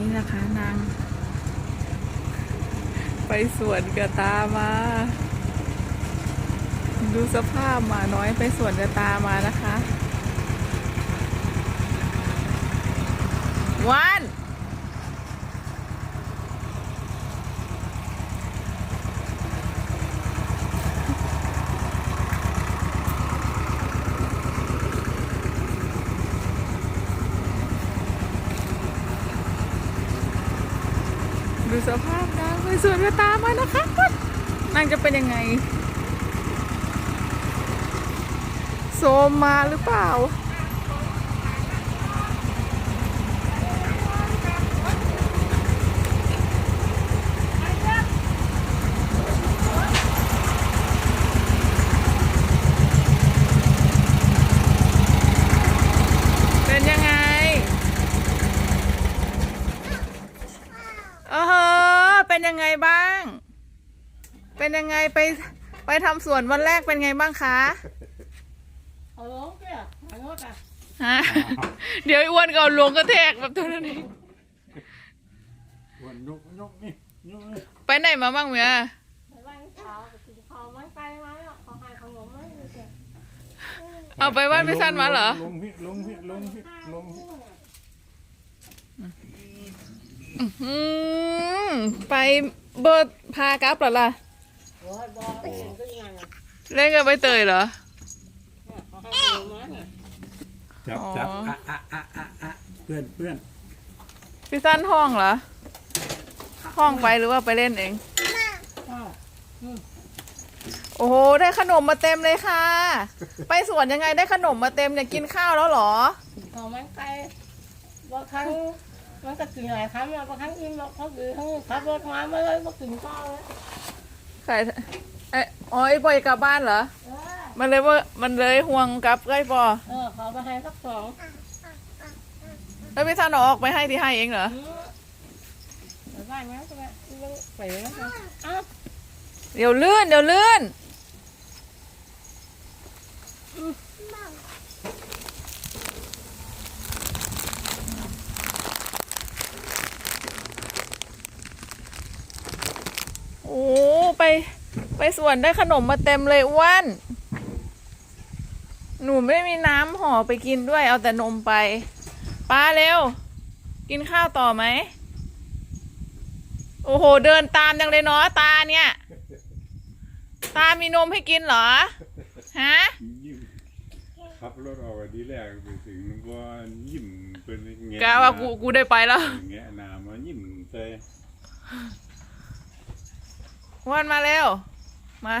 นี่นะคะนาง ไปสวนกระตามา ดูสภาพหมาน้อยไปสวนกระตามานะคะ วัน ดูสภาพนางไปสวนกระตามานะคะนางจะเป็นยังไงโซมมาหรือเปล่า เป็นยังไง เออ เป็นยังไงบ้าง เป็นยังไงไปไปทำสวนวันแรกเป็นไงบ้างคะ เอาลงเกี่ยเอาลงอะฮะเดี๋ยวอ้วนก็เอาลงกระแทกแบบตัวนั้นเองวันยกยกนี่ยกนี่ไปไหนมาบ้างเมียไปบ้านเขาไปกินข้าวมันไกลมาแล้วเขาให้ขนมไม่ได้เกี่ยเอาไปบ้านพี่สั้นมาเหรอ ลงพี่ลงพี่ลงพี่ลงพี่อืม ไปเบิร์ดพากลับเหรอล่ะ โอ้ยบอกไปกินก็ยังไงอะเล่นกับใบเตยเหรอเนี่ยเขาให้ขนมมาเนี่ยจับอ๋อ จับอะอะอะอะอะเพื่อนเพื่อนพี่สั้นห้องเหรอ ห้องไปหรือว่าไปเล่นเอง อ้าวโอ้โห ได้ขนมมาเต็มเลยค่ะ ไปสวนยังไงได้ขนมมาเต็มเนี่ยกินข้าวแล้วเหรอข้าวมันไกลบางครั้ง มันก็กินหลายครั้งแล้วบางครั้งอิ่มแล้วเขากินทั้งขับรถมาไม่เลยมากินข้าวเลยใครเอ้ยอ๋อไอ้บอยกลับบ้านเหรอ เออมันเลยว่ามันเลยห่วงกลับใกล้ปอ เออเขาไปให้สักสองแล้วพี่ซันเอาออกไปให้ที่ให้เองเหรอ อืมไปบ้านนั้นก็ไปไปแล้วกันอ้าวเดี๋ยวลื่นเดี๋ยวลื่น โอ้ ไปไปสวนได้ขนมมาเต็มเลยอ้วนหนูไม่มีน้ำห่อไปกินด้วย เอาแต่นมไปป้าเร็ว กินข้าวต่อไหม โอ้โห เดินตามจังเลยเนาะตาเนี่ย ตามีนมให้กินเหรอ ฮะยิ้มขับรถออกดีแรกไปถึงว่ายิ้มเป็นแงะกะว่ากูกูได้ไปแล้วแงะหน้ามายิ้มใส่อ้ วันมาเร็ว มา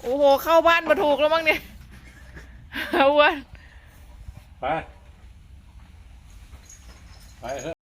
โอ้โห เข้าบ้านมาถูกแล้วมั้งเนี่ยอ้วน ไป ไปเถอะ